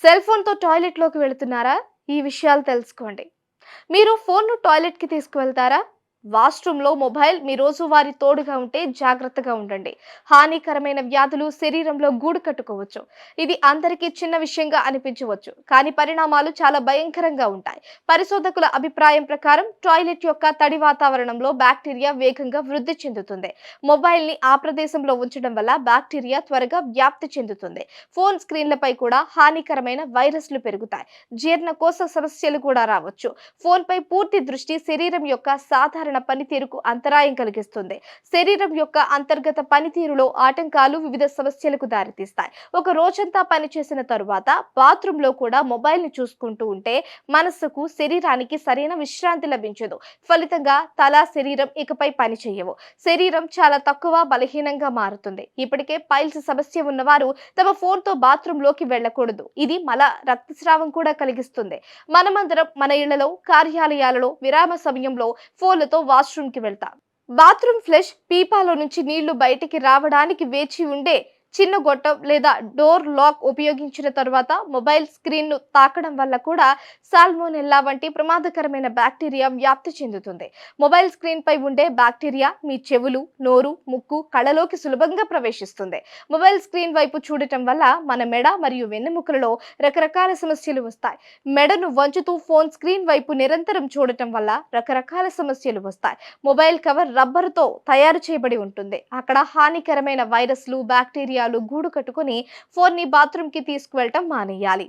Cell ఫోన్తో టాయిలెట్లోకి వెళుతున్నారా? ఈ విషయాలు తెలుసుకోండి. మీరు ఫోన్ను టాయిలెట్కి తీసుకువెళ్తారా? వాష్రూమ్లో మొబైల్ మీ రోజువారీ తోడుగా ఉంటే జాగ్రత్తగా ఉండండి. హానికరమైన వ్యాధులు శరీరంలో గూడు కట్టుకోవచ్చు. ఇది అందరికీ చిన్న విషయంగా అనిపించవచ్చు కానీ పరిణామాలు చాలా భయంకరంగా ఉంటాయి. పరిశోధకుల అభిప్రాయం ప్రకారం టాయిలెట్ యొక్క తడి వాతావరణంలో బ్యాక్టీరియా వేగంగా వృద్ధి చెందుతుంది. మొబైల్ని ఆ ప్రదేశంలో ఉంచడం వల్ల బ్యాక్టీరియా త్వరగా వ్యాప్తి చెందుతుంది. ఫోన్ స్క్రీన్లపై కూడా హానికరమైన వైరస్లు పెరుగుతాయి. జీర్ణకోశ సమస్యలు కూడా రావచ్చు. ఫోన్ పై పూర్తి దృష్టి శరీరం యొక్క సాధారణ పనితీరుకు అంతరాయం కలిగిస్తుంది. శరీరం యొక్క అంతర్గత పనితీరులో ఆటంకాలు వివిధ సమస్యలకు దారితీస్తాయి. ఒక రోజంతా పనిచేసిన తరువాత బాత్రూమ్లో కూడా మొబైల్ని చూసుకుంటూ ఉంటే మనస్సుకు శరీరానికి సరైన విశ్రాంతి లభించదు. ఫలితంగా తల శరీరం ఇకపై పని చేయవు శరీరం చాలా తక్కువ బలహీనంగా మారుతుంది. ఇప్పటికే పైల్స్ సమస్య ఉన్నవారు తమ ఫోన్తో బాత్రూమ్లోకి వెళ్ళకూడదు. ఇది మల రక్తస్రావం కూడా కలిగిస్తుంది. మనమందరం మన ఇళ్ళలో కార్యాలయాలలో విరామ సమయంలో ఫోన్లతో వాష్రూమ్కి వెళ్తా వెళ్తాం. బాత్రూమ్ ఫ్లష్ పీపాలో నుంచి నీళ్ళు బయటికి రావడానికి వేచి ఉండే చిన్న గొట్టం లేదా డోర్ లాక్ ఉపయోగించిన తర్వాత మొబైల్ స్క్రీన్ను తాకడం వల్ల కూడా సాల్మోనెల్లా వంటి ప్రమాదకరమైన బ్యాక్టీరియా వ్యాప్తి చెందుతుంది. మొబైల్ స్క్రీన్ పై ఉండే బ్యాక్టీరియా మీ చెవులు నోరు ముక్కు కళ్ళలోకి సులభంగా ప్రవేశిస్తుంది. మొబైల్ స్క్రీన్ వైపు చూడటం వల్ల మన మెడ మరియు వెన్నెముకలలో రకరకాల సమస్యలు వస్తాయి. మెడను వంచుతూ ఫోన్ స్క్రీన్ వైపు నిరంతరం చూడటం వల్ల రకరకాల సమస్యలు వస్తాయి. మొబైల్ కవర్ రబ్బరుతో తయారు చేయబడి ఉంటుంది. అక్కడ హానికరమైన వైరస్లు బ్యాక్టీరియా బ్యాక్టీరియాలు గూడు కట్టుకుని ఫోన్ని బాత్రూమ్కి తీసుకువెళ్ళటం మానేయాలి.